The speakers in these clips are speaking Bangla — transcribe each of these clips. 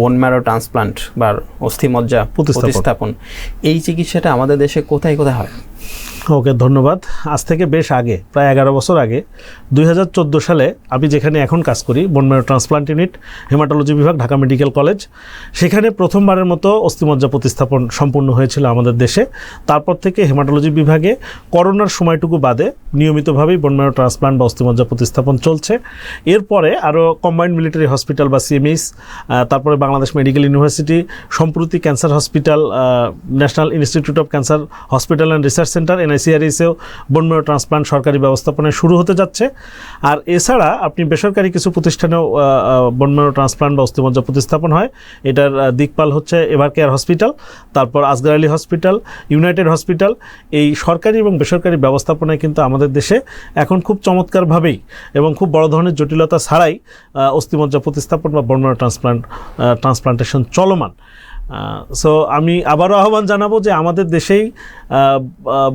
বোন ম্যারো ট্রান্সপ্লান্ট বা অস্থিমজ্জা প্রতিস্থাপন। এই চিকিৎসাটা আমাদের দেশে কোথায় কোথায় হয় ওকে ধন্যবাদ। আজ থেকে বেশ আগে, প্রায় এগারো বছর আগে, দুই হাজার চোদ্দ সালে আমি যেখানে এখন কাজ করি বনমেরো ট্রান্সপ্লান্ট ইউনিট হেমাটোলজি বিভাগ, ঢাকা মেডিকেল কলেজ সেখানে প্রথমবারের মতো অস্থিমজ্জা প্রতিস্থাপন সম্পূর্ণ হয়েছিল আমাদের দেশে। তারপর থেকে হেমাটোলজি বিভাগে করোনার সময়টুকু বাদে নিয়মিতভাবেই বনমেরো ট্রান্সপ্লান্ট বা অস্থিমজ্জা প্রতিস্থাপন চলছে। এরপরে আরও কম্বাইন্ড মিলিটারি হসপিটাল বা সিএমএইস তারপরে বাংলাদেশ মেডিকেল ইউনিভার্সিটি সম্প্রতি cancer hospital national institute of cancer hospital and research centre এনআইসিআরএসেও bone marrow transplant সরকারি ব্যবস্থাপনায় শুরু হতে যাচ্ছে। আর এছাড়া আপনি বেসরকারি কিছু প্রতিষ্ঠানেও বনমেরো ট্রান্সপ্লান্ট বা অস্থিমজ্জা প্রতিস্থাপন হয়। এটার দিকপাল হচ্ছে এভার কেয়ার হসপিটাল, তারপর Asgar Ali hospital, United hospital. এই সরকারি এবং বেসরকারি ব্যবস্থাপনায় কিন্তু আমাদের দেশে এখন খুব চমৎকারভাবেই এবং খুব বড় ধরনের জটিলতা ছাড়াই অস্থিমজ্জা প্রতিস্থাপন বা বর্ণনা ট্রান্সপ্লান্ট ট্রান্সপ্লান্টেশন চলমান। সো আমি আবারও আহ্বান জানাব যে আমাদের দেশেই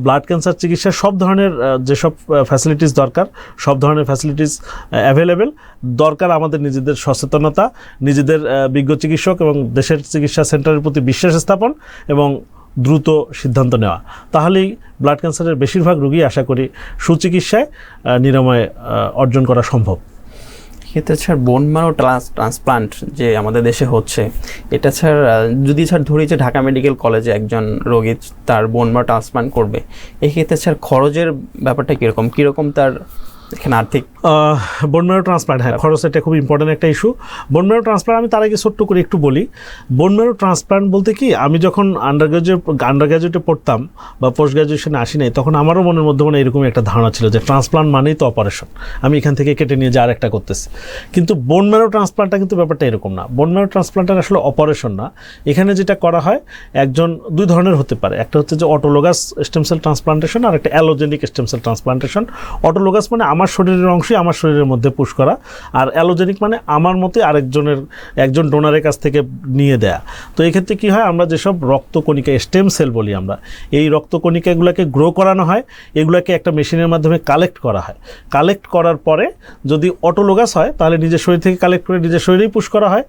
ব্লাড ক্যান্সার চিকিৎসার সব ধরনের যেসব ফ্যাসিলিটিস দরকার, সব ধরনের ফ্যাসিলিটিস অ্যাভেলেবেল দরকার আমাদের নিজেদের সচেতনতা, নিজেদের বিজ্ঞ চিকিৎসক এবং দেশের চিকিৎসা সেন্টারের প্রতি বিশ্বাস স্থাপন এবং দ্রুত সিদ্ধান্ত নেওয়া। তাহলেই ব্লাড ক্যান্সারের বেশিরভাগ রোগী আশা করি সুচিকিৎসায় নিরাময় অর্জন করা সম্ভব। ক্ষেত্রে স্যার বোন ম্যারো ট্রান্সপ্লান্ট যে আমাদের দেশে হচ্ছে, এটা স্যার যদি স্যার ধরি যে ঢাকা মেডিকেল কলেজে একজন রোগী তার বোন ম্যারো ট্রান্সপ্লান্ট করবে, এক্ষেত্রে স্যার খরচের ব্যাপারটা কীরকম? কীরকম তার এখানে আর্থিক বোনমেরো ট্রান্সপ্লান্ট হ্যাঁ খরচ এটা খুব ইম্পর্ট্যান্ট একটা ইস্যু বোনমেরো ট্রান্সপ্লান্ট আমি তার আগে ছোট্ট করে একটু বলি। বোনমেরো ট্রান্সপ্লান্ট বলতে কি, আমি যখন আন্ডার গ্রাজুয়েট আন্ডার গ্রাজুয়েটে পড়তাম বা পোস্ট গ্রাজুয়েশনে আসি নাই, তখন আমারও মনের মধ্যে মানে এরকম একটা ধারণা ছিল যে ট্রান্সপ্লান্ট মানেই তো অপারেশন আমি এখান থেকে কেটে নিয়ে যে একটা করতেছি। কিন্তু বোনমেরো ট্রান্সপ্লান্টটা কিন্তু ব্যাপারটা এরকম না। বোনমেরো ট্রান্সপ্লান্টের আসলে অপারেশন না। এখানে যেটা করা হয়, একজন দুই ধরনের হতে পারে। একটা হচ্ছে যে অটোলোগাস স্টেমসেল ট্রান্সপ্লান্টেশন আর একটা অ্যালোজেনিক স্টেমসেল ট্রান্সপ্লান্টেশন অটোলোগাস মানে আমার শরীরের অংশই আমার শরীরের মধ্যে পুশ করা। আর অ্যালোজেনিক মানে আমার মতোই আরেকজনের, একজন ডোনারের কাছ থেকে নিয়ে দেয়া। তো এই ক্ষেত্রে কী হয়, আমরা যেসব রক্তকণিকা, স্টেম সেল বলি আমরা, এই রক্তকণিকাগুলোকে গ্রো করানো হয়, এগুলোকে একটা মেশিনের মাধ্যমে কালেক্ট করা হয়। কালেক্ট করার পরে যদি অটোলোগাস হয়, তাহলে নিজের শরীর থেকে কালেক্ট করে নিজের শরীরেই পুশ করা হয়।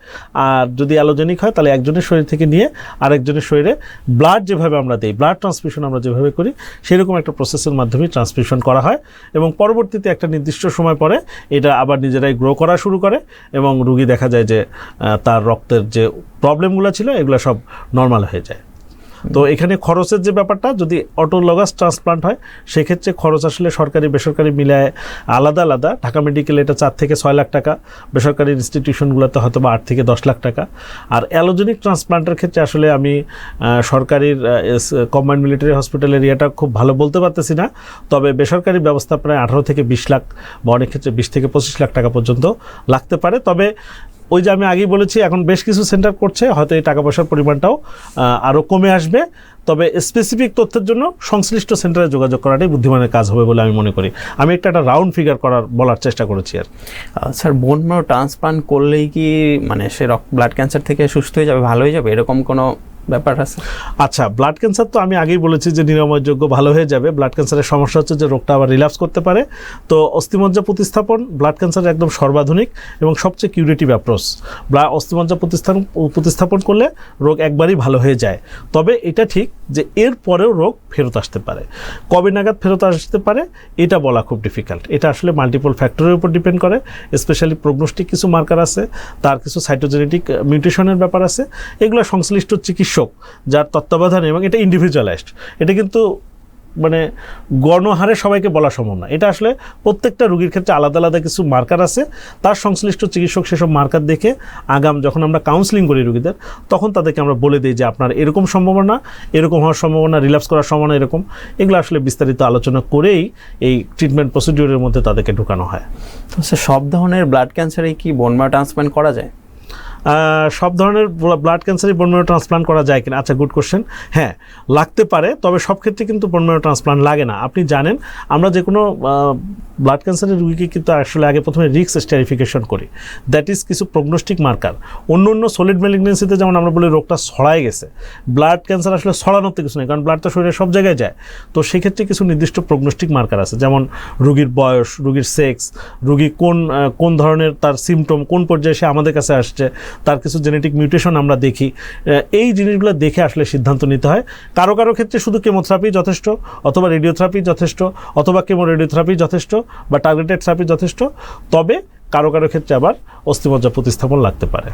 আর যদি অ্যালোজেনিক হয়, তাহলে একজনের শরীর থেকে নিয়ে আরেকজনের শরীরে ব্লাড যেভাবে আমরা দিই, ব্লাড ট্রান্সমিশন আমরা যেভাবে করি, সেরকম একটা প্রসেসের মাধ্যমে ট্রান্সমিশন করা হয়। এবং পরবর্তীতে একটা নির্দিষ্ট সময় পরে এটা আবার নিজেরাই গ্রো করা শুরু করে এবং রুগী দেখা যায় যে তার রক্তের যে প্রবলেমগুলো ছিল, এগুলো সব নর্মাল হয়ে যায়। তো এখানে খরচের যে ব্যাপারটা, যদি অটোলগাস ট্রান্সপ্লান্ট হয়, সেক্ষেত্রে খরচ আসলে সরকারি, বেসরকারি মিলায় আলাদা আলাদা। ঢাকা মেডিকেলে এটা চার থেকে ছয় লাখ টাকা, বেসরকারি ইনস্টিটিউশনগুলোতে হয়তো বা আট থেকে দশ লাখ টাকা। আর অ্যালোজেনিক ট্রান্সপ্লান্টের ক্ষেত্রে আসলে আমি সরকারির কম্বাইন্ড মিলিটারি হসপিটাল এরিয়াটা খুব ভালো বলতে পারতেছি না। তবে বেসরকারি ব্যবস্থা প্রায় আঠারো থেকে বিশ লাখ বা অনেক ক্ষেত্রে বিশ থেকে পঁচিশ লাখ টাকা পর্যন্ত লাগতে পারে। তবে ওই যে আমি আগেই বলেছি, এখন বেশ কিছু সেন্টার করছে, হয়তো এই টাকা পয়সার পরিমাণটাও আরও কমে আসবে। তবে স্পেসিফিক তথ্যের জন্য সংশ্লিষ্ট সেন্টারে যোগাযোগ করাটাই বুদ্ধিমানের কাজ হবে বলে আমি মনে করি। আমি একটা একটা রাউন্ড ফিগার করার, বলার চেষ্টা করেছি আর স্যার বোন ট্রান্সপ্লান্ট করলেই কি মানে সে ব্লাড ক্যান্সার থেকে সুস্থ হয়ে যাবে ভালো হয়ে যাবে? এরকম কোনো ব্যাপার আছে। আচ্ছা ব্লাড ক্যান্সার তো আমি আগেই বলেছি যে নিরাময়যোগ্য ভালো হয়ে যাবে। ব্লাড ক্যান্সারের সমস্যা হচ্ছে যে রোগটা আবার রিল্যাপস করতে পারে। তো অস্থিমজ্জা প্রতিস্থাপন ব্লাড ক্যান্সারের একদম সর্বাধুনিক এবং সবচেয়ে কিউরেটিভ অ্যাপ্রোচ ব্লা অস্থিমজ্জা প্রতিস্থাপন প্রতিস্থাপন করলে রোগ একবারই ভালো হয়ে যায়। তবে এটা ঠিক যে এর পরেও রোগ ফেরত আসতে পারে। কবে নাগাদ ফেরত আসতে পারে, এটা বলা খুব ডিফিকাল্ট এটা আসলে মাল্টিপল ফ্যাক্টরের উপর ডিপেন্ড করে। স্পেশালি প্রগনোস্টিক কিছু মার্কার আছে, তার কিছু সাইটোজেনেটিক মিউটেশনের ব্যাপার আছে। এগুলো সংশ্লিষ্ট চিকিৎসক যার তত্ত্বাবধানে এবং এটা ইন্ডিভিজুয়ালাইজড এটা কিন্তু মানে গণহারে সবাইকে বলা সম্ভব না। এটা আসলে প্রত্যেকটা রুগীর ক্ষেত্রে আলাদা আলাদা কিছু মার্কার আছে। তার সংশ্লিষ্ট চিকিৎসক সেসব মার্কার দেখে আগাম যখন আমরা কাউন্সিলিং করি রুগীদের, তখন তাদেরকে আমরা বলে দিই যে আপনার এরকম সম্ভাবনা, এরকম হওয়ার সম্ভাবনা রিল্যাপস করার সম্ভাবনা এরকম। এগুলো আসলে বিস্তারিত আলোচনা করেই এই ট্রিটমেন্ট প্রসিডিউরের মধ্যে তাদেরকে ঢুকানো হয়। সব ধরনের ব্লাড ক্যান্সারে কি বোন ম্যারো ট্রান্সপ্লান্ট করা যায়? সব ধরনের ব্লাড ক্যান্সারই বোনমেরো ট্রান্সপ্লান্ট করা যায় কিনা? আচ্ছা গুড কোশ্চেন হ্যাঁ লাগতে পারে, তবে সব ক্ষেত্রে কিন্তু বোনমেরো ট্রান্সপ্লান্ট লাগে না। আপনি জানেন, আমরা যে কোনো ব্লাড ক্যান্সারের রুগীকে কিন্তু আসলে আগে প্রথমে রিক্স স্টারিফিকেশন করি। দ্যাট ইজ কিছু প্রগনোস্টিক মার্কার অন্য অন্য সলিড ম্যালিগনেন্সিতে যেমন আমরা বলি রোগটা ছড়ায় গেছে। ব্লাড ক্যান্সার আসলে ছড়ানোতে কিছু নেই, কারণ ব্লাড তো শরীরে সব জায়গায় যায়। তো সেক্ষেত্রে কিছু নির্দিষ্ট প্রগনোস্টিক মার্কার আছে, যেমন রুগীর বয়স, রুগীর সেক্স রুগী কোন কোন ধরনের তার সিমটম কোন পর্যায়ে সে আমাদের কাছে আসছে তার কিছু জেনেটিক মিউটেশন আমরা দেখি। এই জিনিসগুলো দেখে আসলে সিদ্ধান্ত নিতে হয়। কারও কারও ক্ষেত্রে শুধু কেমোথেরাপি যথেষ্ট, অথবা রেডিওথেরাপি যথেষ্ট, অথবা কেমো রেডিওথেরাপি যথেষ্ট, বা টার্গেটেড থেরাপি যথেষ্ট, তবে কারও কারও ক্ষেত্রে আবার অস্থিমজ্জা প্রতিস্থাপন লাগতে পারে।